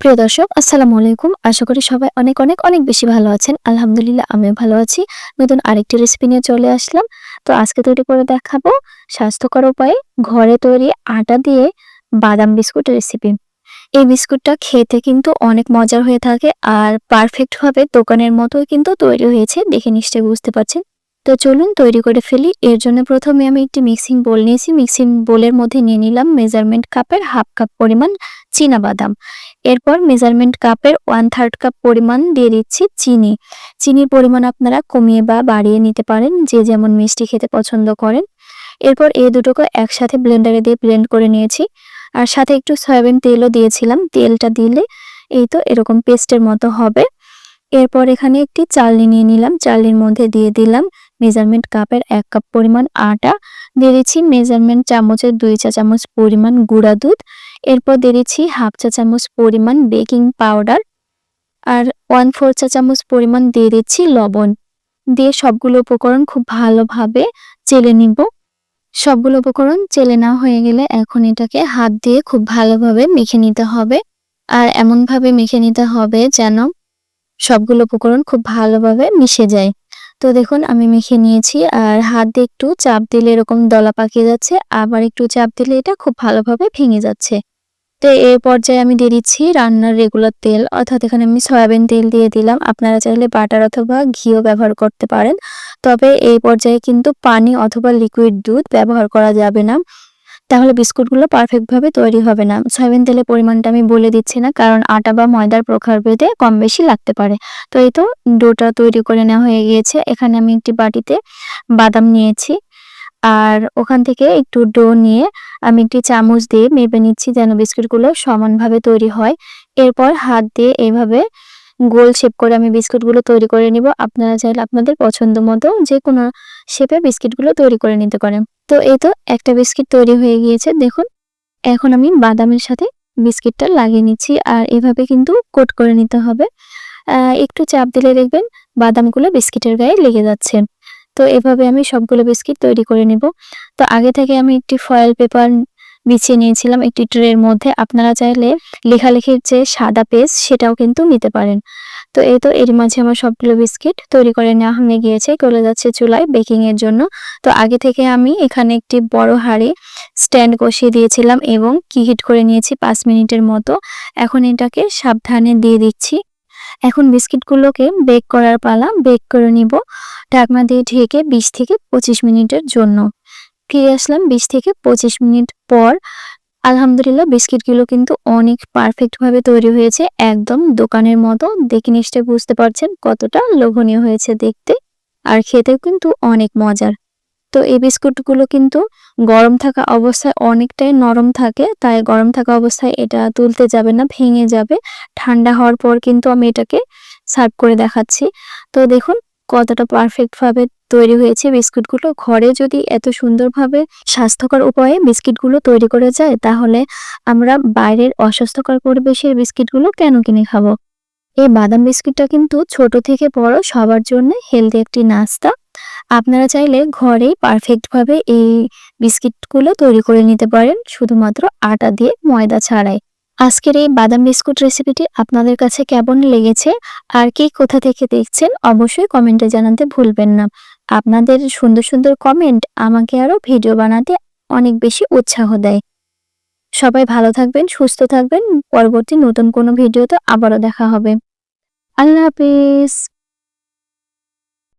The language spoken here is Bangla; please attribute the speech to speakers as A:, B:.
A: প্রিয় দর্শক, আসসালামু আলাইকুম। আশা করি সবাই অনেক অনেক অনেক বেশি ভালো আছেন। আলহামদুলিল্লাহ, আমিও ভালো আছি। নতুন আরেকটি রেসিপি নিয়ে চলে আসলাম। তো আজকে তৈরি করে দেখাবো স্বাস্থ্যকর উপায়ে ঘরে তৈরি আটা দিয়ে বাদাম বিস্কুটের রেসিপি এই বিস্কুটটা খেতে কিন্তু অনেক মজার হয়ে থাকে আর পারফেক্ট ভাবে দোকানের মতোই কিন্তু তৈরি হয়েছে দেখে নিশ্চয়ই বুঝতে পারছেন। তো চলুন তৈরি করে ফেলি। এর জন্য প্রথমে আমি একটি মিক্সিং বোল নিয়েছি। মিক্সিং বোলের মধ্যে নিয়ে নিলাম মেজারমেন্ট কাপের হাফ কাপ পরিমাণ চীনা বাদাম। এরপর মেজারমেন্ট কাপের ওয়ান থার্ড কাপ পরিমাণ দিয়ে দিচ্ছি চিনি। চিনির পরিমাণ আপনারা কমিয়ে বা বাড়িয়ে নিতে পারেন, যে যেমন মিষ্টি খেতে পছন্দ করেন। এরপর এই দুটোকে একসাথে ব্লেন্ডারে দিয়ে ব্লেন্ড করে নিয়েছি। আর সাথে একটু সয়াবিন তেলও দিয়েছিলাম, তেলটা দিলে এই তো এরকম পেস্টের মতো হবে। এরপর এখানে একটি চালনি নিয়ে নিলাম, চালনির মধ্যে দিয়ে দিলাম মেজারমেন্ট কাপের এক কাপ পরিমাণ আটা। দিয়ে দিচ্ছি মেজারমেন্ট চামচের দুই চা চামচ পরিমাণ গুঁড়া দুধ। এরপর দিয়ে দিচ্ছি হাফ চা চামচ পরিমাণ বেকিং পাউডার আর ওয়ান ফোর চা চামচ পরিমাণ দিয়ে দিচ্ছি লবণ। দিয়ে সবগুলো উপকরণ খুব ভালোভাবে চেলে নিব। সবগুলো উপকরণ চেলে না হয়ে গেলে এখন এটাকে হাত দিয়ে খুব ভালোভাবে মেখে নিতে হবে। আর এমনভাবে মেখে নিতে হবে যেন সবগুলো উপকরণ খুব ভালোভাবে মিশে যায়। তো দেখুন, আমি মেখে নিয়েছি আর হাত দিয়ে একটু চাপ দিলে এরকম দলা পাকিয়ে যাচ্ছে, আবার একটু চাপ দিলে এটা খুব ভালোভাবে ভেঙে যাচ্ছে। তো এই পর্যায়ে আমি দিয়ে দিচ্ছি রান্নার রেগুলার তেল। অর্থাৎ এখানে আমি সয়াবিন তেল দিয়ে দিলাম। আপনারা চাইলে বাটার অথবা ঘিও ব্যবহার করতে পারেন। তবে এই পর্যায়ে কিন্তু পানি অথবা লিকুইড দুধ ব্যবহার করা যাবে না। তাহলে বিস্কুটগুলো পারফেক্টভাবে তৈরি হবে না। সয়াবিন তেলের পরিমাণটা আমি বলে দিচ্ছি না, কারণ আটা বা ময়দার প্রখার প্রকারভেদে কম বেশি লাগতে পারে। তো এই তো ডোটা তৈরি করে নেওয়া হয়ে গিয়েছে। এখানে আমি একটি বাটিতে বাদাম নিয়েছি। আর ওখান থেকে একটু ডো নিয়ে আমি একটি চামচ দিয়ে মেপে নিচ্ছি যেন বিস্কুটগুলো সমানভাবে তৈরি হয়। এরপর হাত দিয়ে এভাবে গোল শেপ করে আমি বিস্কুটগুলো তৈরি করে নিব। আপনারা চাইলে আপনাদের পছন্দ মতো যে কোনো শেপে বিস্কিটগুলো তৈরি করে নিতে পারেন। তো এই তো একটা বিস্কিট তৈরি হয়ে গিয়েছে। দেখুন, এখন আমি বাদামের সাথে বিস্কিটটা লাগিয়ে নিচ্ছি আর এভাবে কিন্তু কোট করে নিতে হবে। একটু চাপ দিলে দেখবেন বাদামগুলো বিস্কিটের গায়ে লেগে যাচ্ছে। তো এভাবে আমি সবগুলো বিস্কিট তৈরি করে নিব। তো আগে থেকে আমি একটি ফয়েল পেপার বিছিয়ে নিয়েছিলাম একটি ট্রের মধ্যে। আপনারা চাইলে লেখালেখির যে সাদা পেজ সেটাও কিন্তু নিতে পারেন। তো এই তো এর মাঝে আমার সবগুলো বিস্কিট তৈরি করে নেওয়া হয়ে গিয়েছে, চলে যাচ্ছে চুলায় বেকিং এর জন্য। তো আগে থেকে আমি এখানে একটি বড় হাঁড়ি স্ট্যান্ড কষিয়ে দিয়েছিলাম এবং কি হিট করে নিয়েছি পাঁচ মিনিটের মতো। এখন এটাকে সাবধানে দিয়ে দিচ্ছি। এখন বিস্কিটগুলোকে বেক করার পালা বেক করে নিব। ঢাকনা দিয়ে ঢেকে বিশ থেকে পঁচিশ মিনিটের জন্য। ফিরে আসলাম বিশ থেকে পঁচিশ মিনিট পর। আলহামদুলিল্লাহ, বিস্কিটগুলো কিন্তু অনেক পারফেক্ট ভাবে তৈরি হয়েছে, একদম দোকানের মতো। দেখে নিশ্চয়ই বুঝতে পারছেন কতটা লোভনীয় হয়েছে দেখতে। আর খেতেও কিন্তু অনেক মজার। তো এই বিস্কুটগুলো কিন্তু গরম থাকা অবস্থায় অনেকটাই নরম থাকে, তাই গরম থাকা অবস্থায় এটা তুলতে যাবে না, ভেঙে যাবে। ঠান্ডা হওয়ার পর কিন্তু আমি এটাকে সার্ভ করে দেখাচ্ছি। তো দেখুন কতটা পারফেক্ট ভাবে তৈরি হয়েছে বিস্কুটগুলো। ঘরে যদি এত সুন্দরভাবে স্বাস্থ্যকর উপায়ে বিস্কিটগুলো তৈরি করে যায়, তাহলে আমরা বাইরের অস্বাস্থ্যকর পরিবেশের বিস্কিটগুলো কেন কিনে খাব? এই বাদাম বিস্কিটটা কিন্তু ছোট থেকে বড় সবার জন্য হেলদি একটি নাস্তা। আপনারা চাইলে ঘরেই পারফেক্টভাবে এই বিস্কিটগুলো তৈরি করে নিতে পারেন, শুধুমাত্র আটা দিয়ে ময়দা ছাড়াই। আজকের এই বাদাম বিস্কুট রেসিপিটি আপনাদের কাছে কেমন লেগেছে আর কে কোথা থেকে দেখছেন অবশ্যই কমেন্টে জানাতে ভুলবেন না। আপনাদের সুন্দর সুন্দর কমেন্ট আমাকে আরও ভিডিও বানাতে অনেক বেশি উৎসাহ দেয়। সবাই ভালো থাকবেন, সুস্থ থাকবেন, পরবর্তী নতুন কোনো ভিডিওতে আবারও দেখা হবে। আল্লাহ হাফিজ।